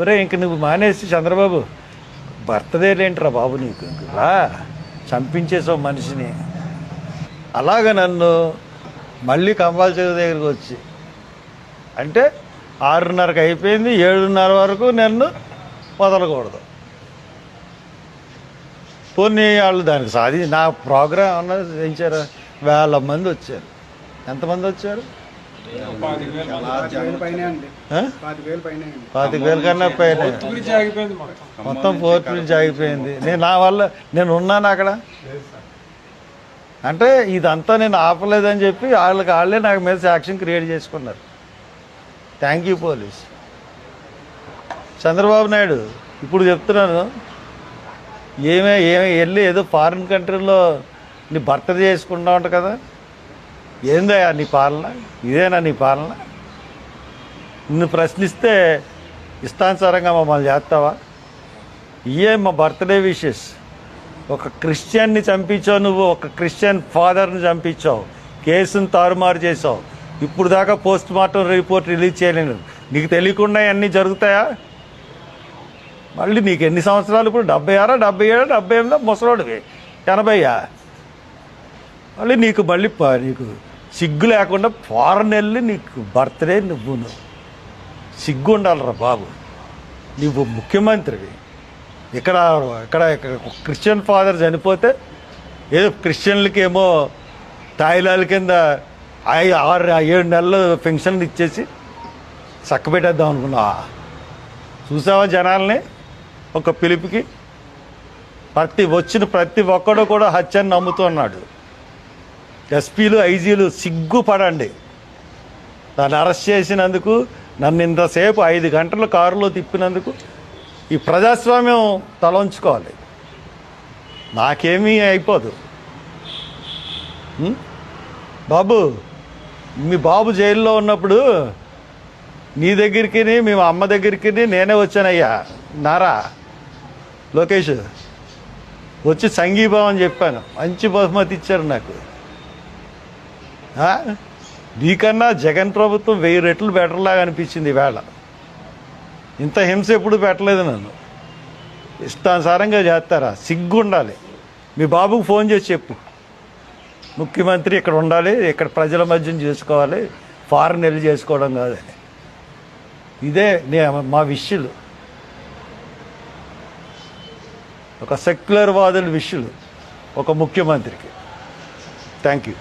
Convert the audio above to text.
ఒరే ఇంక నువ్వు మానేసి చంద్రబాబు భర్తదేలేంట్రా బాబు నీకు రా. చంపించేసావు మనిషిని. అలాగ నన్ను మళ్ళీ కంపల్సరీ దగ్గరికి వచ్చి అంటే ఆరున్నరకు అయిపోయింది ఏడున్నర వరకు నన్ను వదలకూడదు. పోనీ వాళ్ళు దానికి సాధి నా ప్రోగ్రామ్ అన్నది చేయించారా? వేల మంది వచ్చారు. ఎంతమంది వచ్చారు? పాతిక వేలు కన్నా పైన. గురించి ఆగిపోయింది మొత్తం. మొత్తం ఫోర్త్ నుంచి ఆగిపోయింది. నేను నా వల్ల నేను ఉన్నాను అక్కడ అంటే ఇదంతా నేను ఆపలేదని చెప్పి వాళ్ళకి వాళ్ళే నాకు మీద సాక్ష్యం క్రియేట్ చేసుకున్నారు. Thank you police Chandrababu Naidu ఇప్పుడు చెప్తున్నాను. ఏమే ఏమే వెళ్ళి ఏదో ఫారిన్ కంట్రీలో నీ భర్త చేసుకుంటా ఉంటా కదా? ఏందయ్యా నీ పాలన? ఇదేనా నీ పాలన? నిన్ను ప్రశ్నిస్తే ఇష్టానుసారంగా మమ్మల్ని చేస్తావా? ఇయే మా బర్త్డే విషెస్. ఒక క్రిస్టియన్ని చంపించావు నువ్వు ఒక క్రిస్టియన్ ఫాదర్ని చంపించావు. కేసును తారుమారు చేసావు ఇప్పుడు దాకా పోస్ట్ మార్టం రిపోర్ట్ రిలీజ్ చేయలేను నీకు తెలియకుండా అన్నీ జరుగుతాయా? మళ్ళీ నీకు ఎన్ని సంవత్సరాలు? ఇప్పుడు డెబ్బై ఆరా డెబ్బై ఏడా డెబ్బై ఎనిమిదా? ముసలోడివి. ఎనభైయా? మళ్ళీ నీకు మళ్ళీ ప- నీకు సిగ్గు లేకుండా ఫారెన్ వెళ్ళి నీకు బర్త్డే నువ్వు నువ్వు సిగ్గు ఉండాలిరా బాబు. నువ్వు ముఖ్యమంత్రివి. ఇక్కడ ఇక్కడ ఇక్కడ క్రిస్టియన్ ఫాదర్ చనిపోతే ఏదో క్రిస్టియన్లకి ఏమో తాయిలాల కింద ఐదు ఆరు ఏడు నెలలు పెన్షన్లు ఇచ్చేసి చక్కబెట్టేద్దాం అనుకున్నావా? చూసావా జనాల్ని? ఒక పిలుపుకి. ప్రతి వచ్చిన ప్రతి ఒక్కడు కూడా హత్యని నమ్ముతున్నాడు ఎస్పీలు ఐజీలు సిగ్గుపడండి. నన్ను అరెస్ట్ చేసినందుకు నన్ను ఇంతసేపు ఐదు గంటలు కారులో తిప్పినందుకు ఈ ప్రజాస్వామ్యం తలంచుకోవాలి. నాకేమీ అయిపోదు. బాబు మీ బాబు జైల్లో ఉన్నప్పుడు నీ దగ్గరికి మీ అమ్మ దగ్గరికి నేనే వచ్చానయ్యా. నారా లోకేష్ వచ్చి సంఘీభావం చెప్పాను. మంచి బహుమతి ఇచ్చారు నాకు. నీకన్నా జగన్ ప్రభుత్వం వెయ్యి రెట్లు బెటర్లాగా అనిపించింది వేళ. ఇంత హింస ఎప్పుడు పెట్టలేదు నన్ను. ఇష్టానుసారంగా చేస్తారా? సిగ్గు ఉండాలి మీ బాబుకు ఫోన్ చేసి చెప్పు. ముఖ్యమంత్రి ఇక్కడ ఉండాలి ఇక్కడ ప్రజల మధ్యన చేసుకోవాలి ఫారెన్ వెళ్ళి చేసుకోవడం కాదని. ఇదే నే మా విషయులు. ఒక సెక్యులర్ వాదుల విషయులు ఒక ముఖ్యమంత్రికి. Thank you